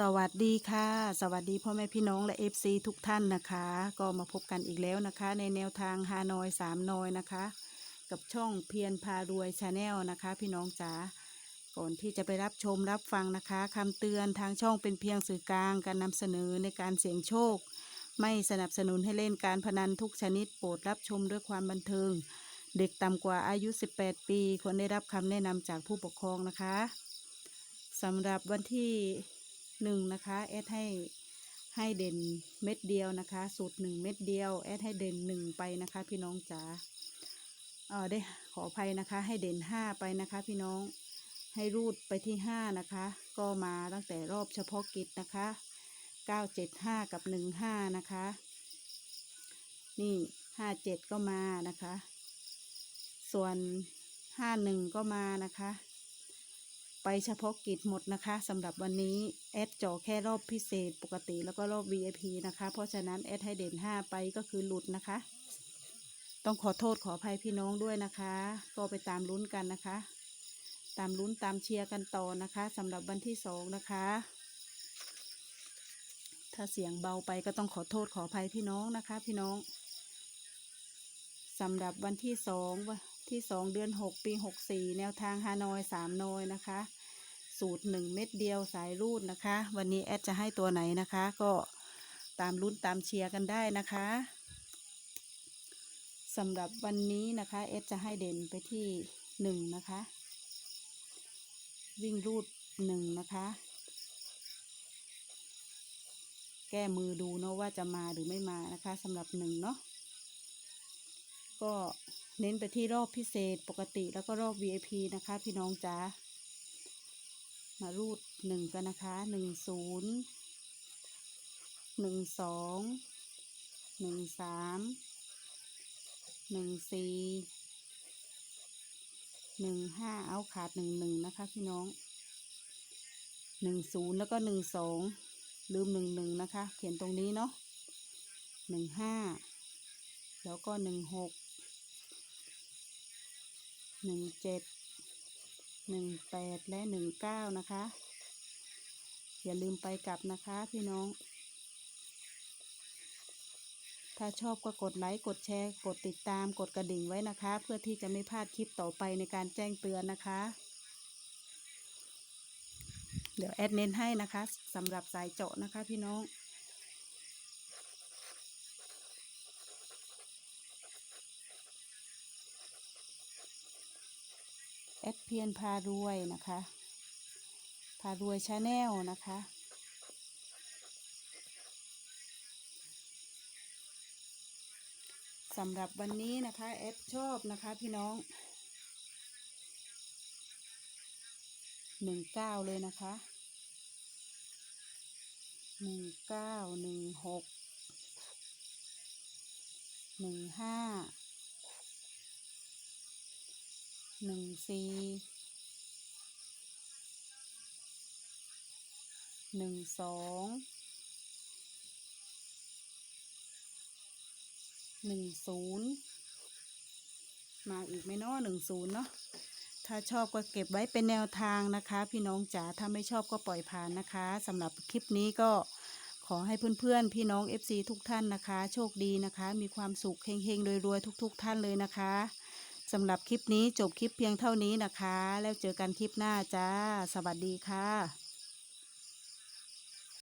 สวัสดีค่ะ สวัสดีพ่อแม่พี่น้องและ FC ทุกท่านนะคะ ก็มาพบกันอีกแล้วนะคะ ในแนวทางฮานอยสามนอยนะคะ กับช่องเพียรพารวยชาแนลนะคะ พี่น้องจ๋าก่อนที่จะไปรับชมรับฟังนะคะคำเตือนทางช่องเป็นเพียงสื่อกลางการนำเสนอในการเสี่ยงโชค ไม่สนับสนุนให้เล่นการพนันทุกชนิดโปรดรับชมด้วยความบันเทิง เด็กต่ำกว่าอายุ 18 ปีควรได้รับคำแนะนำจากผู้ปกครองนะคะสำหรับวันที่ หนึ่งนะคะแอดให้ให้เด่นเม็ดเดียวนะคะ สูตรหนึ่งเม็ดเดียวแอดให้เด่นหนึ่งไปนะคะ พี่น้องจ๋าเออได้ขออภัยนะคะ ให้เด่นห้าไปนะคะ พี่น้องให้รูดไปที่ห้านะคะ ก็มาตั้งแต่รอบเฉพาะกิจนะคะเก้าเจ็ดห้ากับหนึ่งห้านะคะ นี่ห้าเจ็ดก็มานะคะ ส่วนห้าหนึ่งก็มานะคะ ไปเฉพาะกิจหมดนะคะสำหรับวันนี้แอดจอแค่รอบพิเศษปกติแล้วก็รอบ VIP นะคะ เพราะฉะนั้นแอดให้เด่น 5 ไปก็คือหลุดนะคะ ต้องขอโทษขออภัยพี่น้องด้วยนะคะ ก็ไปตามลุ้นกันนะคะ ตามลุ้นตามเชียร์กันต่อนะคะสำหรับวันที่สองนะคะ ถ้าเสียงเบาไปก็ต้องขอโทษขออภัยพี่น้องนะคะ พี่น้องสำหรับวันที่สองวัน ที่สองเดือนหกปีหกสี่แนวทางฮานอยสามนอยนะคะ สูตรหนึ่งเม็ดเดียวสายรูดนะคะ วันนี้แอดจะให้ตัวไหนนะคะ ก็ตามลุ้นตามเชียร์กันได้นะคะสำหรับวันนี้นะคะแอดจะให้เด่นไปที่หนึ่งนะคะ วิ่งรูดหนึ่งนะคะ แก้มือดูเนาะว่าจะมาหรือไม่มานะคะสำหรับหนึ่งเนาะก็ เน้นไปที่รอบพิเศษปกติแล้วก็รอบ VIP นะคะ พี่น้องจ๋ามารูดหนึ่งกันนะคะหนึ่งศูนย์หนึ่งสองหนึ่งสามหนึ่งสี่หนึ่งห้าเอาขาดหนึ่งหนึ่งนะคะพี่น้องหนึ่งศูนย์แล้วก็หนึ่งสองลืมหนึ่งหนึ่งนะคะ เขียนตรงนี้เนาะหนึ่งห้าแล้วก็หนึ่งหก หนึ่งเจ็ดหนึ่งแปดและหนึ่งเก้านะคะ อย่าลืมไปกลับนะคะพี่น้อง ถ้าชอบก็กดไลค์ กดแชร์ กดติดตาม กดกระดิ่งไว้นะคะ เพื่อที่จะไม่พลาดคลิปต่อไปในการแจ้งเตือนนะคะ เดี๋ยวแอดเน้นให้นะคะสำหรับสายเจาะนะคะพี่น้อง แอดเพียนพารวยนะคะ พารวยชาแนลนะคะ สำหรับวันนี้นะคะ แอดชอบนะคะพี่น้องหนึ่งเก้าเลยนะคะหนึ่งเก้าหนึ่งหกหนึ่งห้า หนึ่งสี่หนึ่งสองหนึ่งศูนย์มาอีกไมเนาะหนึ่งศูนย์เนาะถ้าชอบก็เก็บไว้เป็นแนวทางนะคะ พี่น้องจ๋าถ้าไม่ชอบก็ปล่อยผ่านนะคะสำหรับคลิปนี้ก็ขอให้เพื่อนๆ พี่น้อง FC ทุกท่านนะคะ โชคดีนะคะ มีความสุขเฮงๆรวยๆทุก ๆ ท่านเลยนะคะ สำหรับคลิปนี้จบคลิปเพียงเท่านี้นะคะ แล้วเจอกันคลิปหน้าจ้า สวัสดีค่ะ